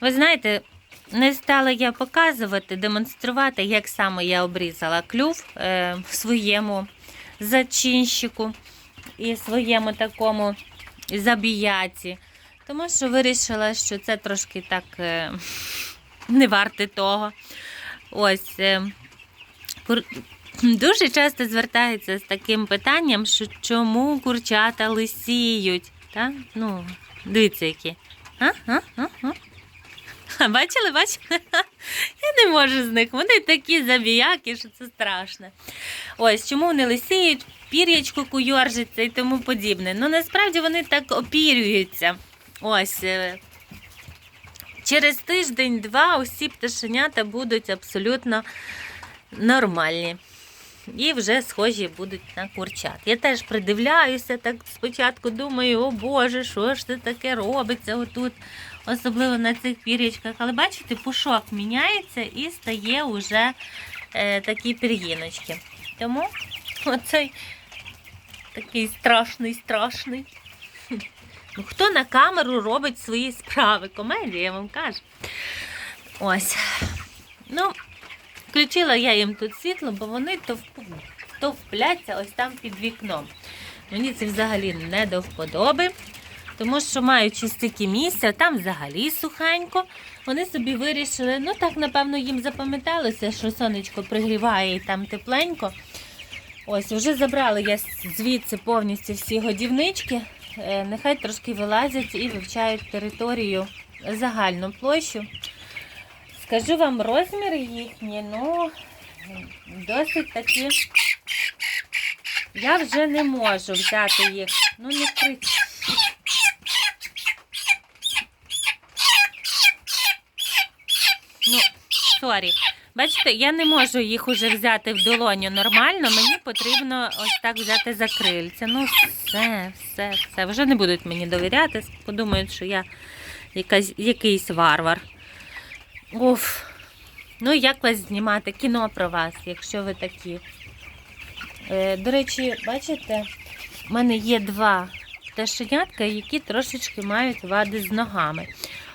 Ви знаєте, не стала я показувати, демонструвати, як саме я обрізала клюв е, своєму зачинщику і своєму такому забіяці. Тому що вирішила, що це трошки так е, не варте того. Ось. Е, Дуже часто звертаються з таким питанням, що чому курчата лисіють. Та? Ну, дивіться, які. А? А? А? А? Бачили, бачили? Я не можу з них. Вони такі забіяки, що це страшно. Ось чому вони лисіють, пір'ячко куйоржиться і тому подібне. Ну насправді вони так опірюються. Ось. е, Через тиждень-два усі пташенята будуть абсолютно нормальні. І вже схожі будуть на курчат. Я теж придивляюся, так спочатку думаю, о Боже, що ж це таке робиться отут, особливо на цих пір'ячках. Але бачите, пушок міняється і стає вже е, такі пір'їночки. Тому оцей такий страшний, страшний. Ну, хто на камеру робить свої справи? Комедія, я вам кажу. Ось. Ну, Включила я їм тут світло, бо вони то, вп- то впляться ось там під вікном. Мені це взагалі не до вподоби, тому що маючи стільки місця, там взагалі сухенько. Вони собі вирішили, ну так, напевно, їм запам'яталося, що сонечко пригріває і там тепленько. Ось, вже забрала я звідси повністю всі годівнички. Е, Нехай трошки вилазять і вивчають територію загальну площу. Скажу вам розмір їхні, ну досить такі. Я вже не можу взяти їх. Ну, не кричіть. Сорі. Бачите, я не можу їх уже взяти в долоню нормально. Мені потрібно ось так взяти за крильця. Ну, все, все, все. Вже не будуть мені довіряти. Подумають, що я якась, якийсь варвар. Уф. Ну, як вас знімати? Кіно про вас, якщо ви такі. Е, до речі, бачите, в мене є два пташенятка, які трошечки мають вади з ногами.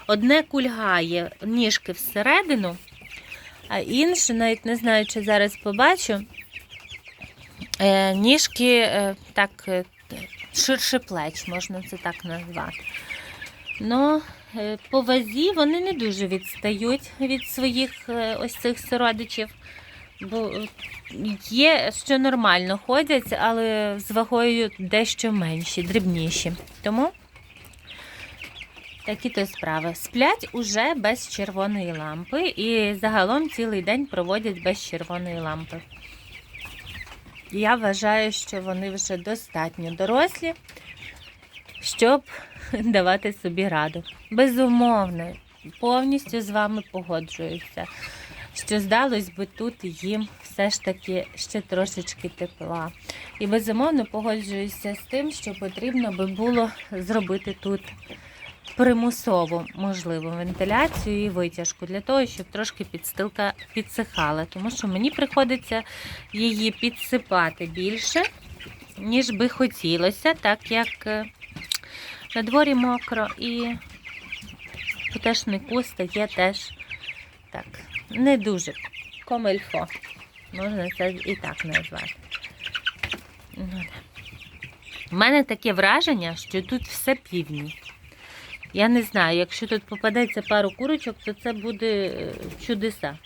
Одне кульгає ніжки всередину, а інше, навіть не знаю, чи зараз побачу, е, ніжки е, так е, ширше плеч, можна це так назвати. Ну, е, по вазі вони не дуже відстають від своїх ось цих сородичів. Бо є, що нормально ходять, але з вагою дещо менші, дрібніші. Тому такі то справи. Сплять уже без червоної лампи і загалом цілий день проводять без червоної лампи. Я вважаю, що вони вже достатньо дорослі, щоб давати собі раду. Безумовно, повністю з вами погоджуюся, що здалось би тут їм все ж таки ще трошечки тепла. І безумовно погоджуюся з тим, що потрібно би було зробити тут примусову можливу вентиляцію і витяжку для того, щоб трошки підстилка підсихала. Тому що мені приходиться її підсипати більше, ніж би хотілося, так як е, на дворі мокро і пташнику стає теж так, не дуже комельфо. Можна це і так назвати. Ну. У мене таке враження, що тут все півні. Я не знаю, якщо тут попадеться пару курочок, то це буде е, чудеса.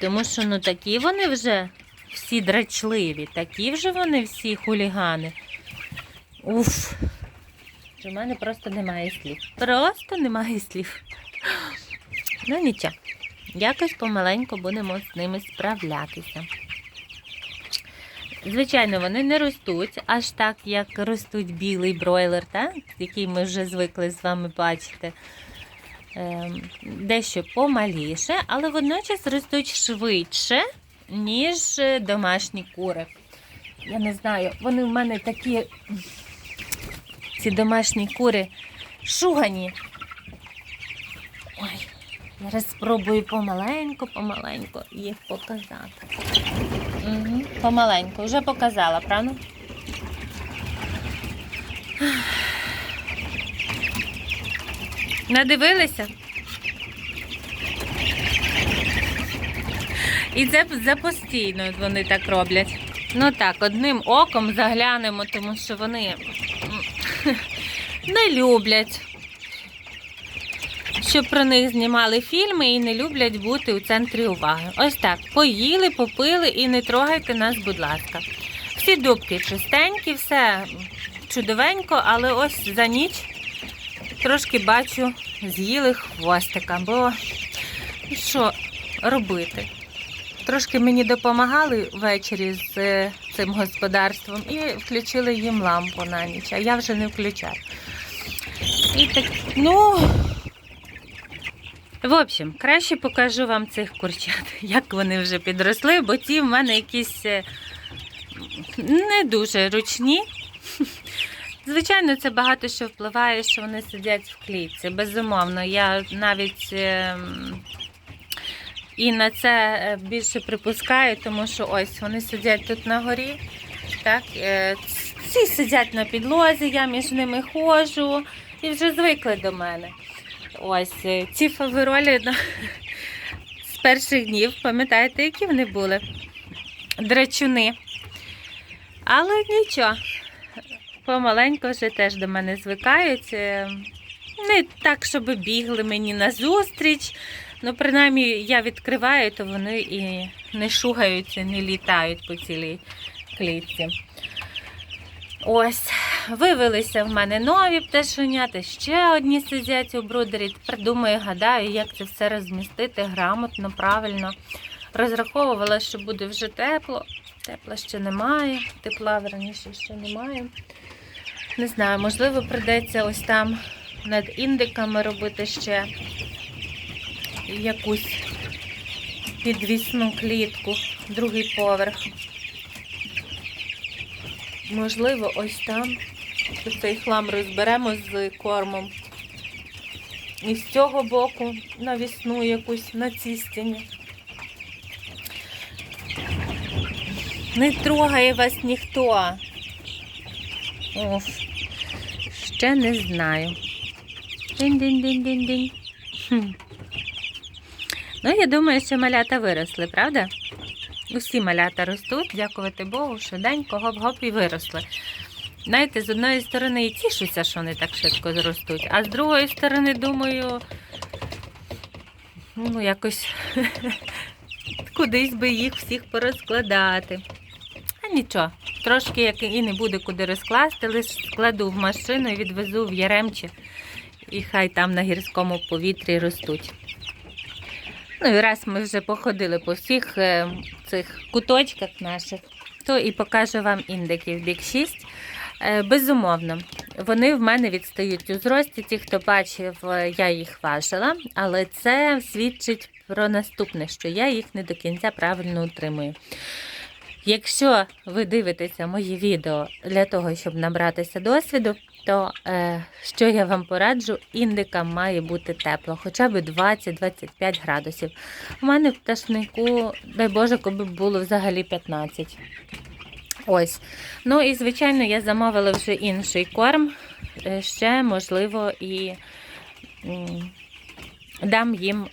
Тому що ну такі вони вже всі драчливі, такі вже вони всі хулігани. Уф. У мене просто немає слів. Просто немає слів. Ну нічого. Якось помаленьку будемо з ними справлятися. Звичайно, вони не ростуть аж так, як ростуть білий бройлер, так? який ми вже звикли з вами бачити. Ем, дещо помаліше, але водночас ростуть швидше, ніж е, домашні кури. Я не знаю, вони в мене такі, ці домашні кури, шугані. Ой, зараз спробую помаленьку, помаленьку їх показати. Помаленьку, вже показала, правда? Надивилися? І це за постійно вони так роблять. Ну так, одним оком заглянемо, тому що вони не люблять щоб про них знімали фільми і не люблять бути у центрі уваги. Ось так. Поїли, попили і не трогайте нас, будь ласка. Всі дубки чистенькі, все чудовенько, але ось за ніч трошки бачу, з'їли хвостика, бо що робити? Трошки мені допомагали ввечері з е, цим господарством і включили їм лампу на ніч, а я вже не включаю. І так, ну. В общем, краще покажу вам цих курчат, як вони вже підросли, бо ті в мене якісь е, не дуже ручні. Звичайно, це багато що впливає, що вони сидять в клітці. Безумовно, я навіть ем, і на це е, більше припускаю, тому що ось вони сидять тут на горі. Так, е, ці сидять на підлозі, я між ними ходжу і вже звикли до мене. Ось е, ці фаверолі ну, з перших днів, пам'ятаєте, які вони були? Драчуни. Але нічого, помаленьку вже теж до мене звикають. Е, Не так, щоб бігли мені назустріч. Ну, принаймні, я відкриваю, то вони і не шугаються, не літають по цілій клітці. Ось, вивелися в мене нові пташенята, ще одні сидять у брудері. Тепер думаю, гадаю, як це все розмістити грамотно, правильно. Розраховувала, що буде вже тепло. Тепла ще немає, тепла верніше ще немає. Не знаю, можливо, придеться ось там над індиками робити ще якусь підвісну клітку, другий поверх. Можливо, ось там цей хлам розберемо з кормом. І з цього боку навісну якусь на цій стіні. Не трогає вас ніхто. Оф, ще не знаю. Динь-динь-динь-динь-динь. Ну, я думаю, що малята виросли, правда? Усі малята ростуть, дякувати Богу, швиденько гоп-гоп і виросли. Знаєте, з одної сторони і тішуся, що вони так швидко зростуть, а з другої сторони, думаю, ну, якось кудись би їх всіх порозкладати. А нічого, трошки як і не буде куди розкласти, лише складу в машину і відвезу в Яремче, і хай там на гірському повітрі ростуть. Ну і раз ми вже походили по всіх е, цих куточках наших, то і покажу вам індиків бік 6. Е, безумовно, вони в мене відстають у зрості. Ті, хто бачив, е, я їх важила, але це свідчить про наступне, що я їх не до кінця правильно утримую. Якщо ви дивитеся мої відео для того, щоб набратися досвіду, то е, що я вам пораджу, індикам має бути тепло, хоча б 20-25 градусів. У мене в пташнику, дай Боже, коли б було взагалі 15. Ось. Ну і, звичайно, я замовила вже інший корм. Е, Ще, можливо, і дам їм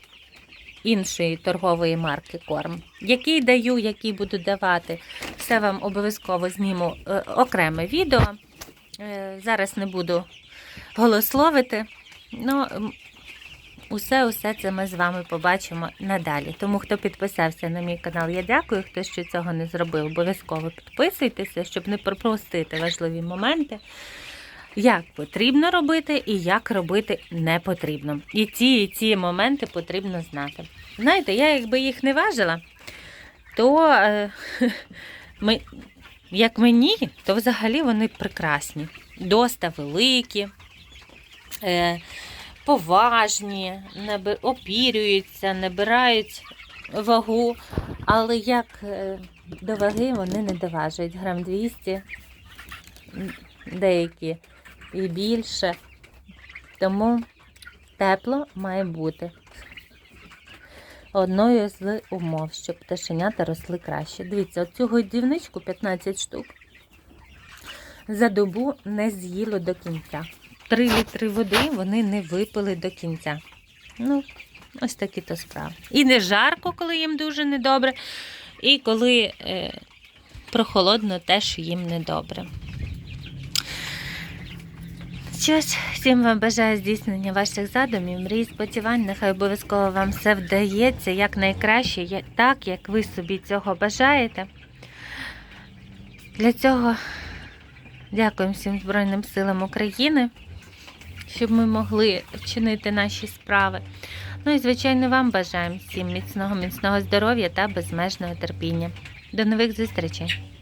іншої торгової марки корм. Який даю, який буду давати, все вам обов'язково зніму е, окреме відео. Е, Зараз не буду голословити. Ну, усе, усе це ми з вами побачимо надалі. Тому, хто підписався на мій канал, я дякую. Хто ще цього не зробив, обов'язково підписуйтеся, щоб не пропустити важливі моменти. Як потрібно робити і як робити не потрібно. І ці, і ці моменти потрібно знати. Знаєте, я якби їх не важила, то е, ми, як мені, то взагалі вони прекрасні. Доста великі, е, поважні, опірюються, набирають вагу, але як е, до ваги вони не доважують. Грам 200, деякі і більше. Тому тепло має бути одною з умов, щоб пташенята росли краще. Дивіться, оцю годівничку 15 штук за добу не з'їло до кінця. 3 літри води вони не випили до кінця. Ну, Ось такі то справи. І не жарко, коли їм дуже недобре, і коли е, прохолодно, теж їм недобре. Ж, всім вам бажаю здійснення ваших задумів, мрій, сподівань. Нехай обов'язково вам все вдається якнайкраще, я- так як ви собі цього бажаєте. Для цього дякуємо всім Збройним силам України, щоб ми могли вчинити наші справи. Ну і, звичайно, вам бажаємо всім міцного, міцного здоров'я та безмежного терпіння. До нових зустрічей!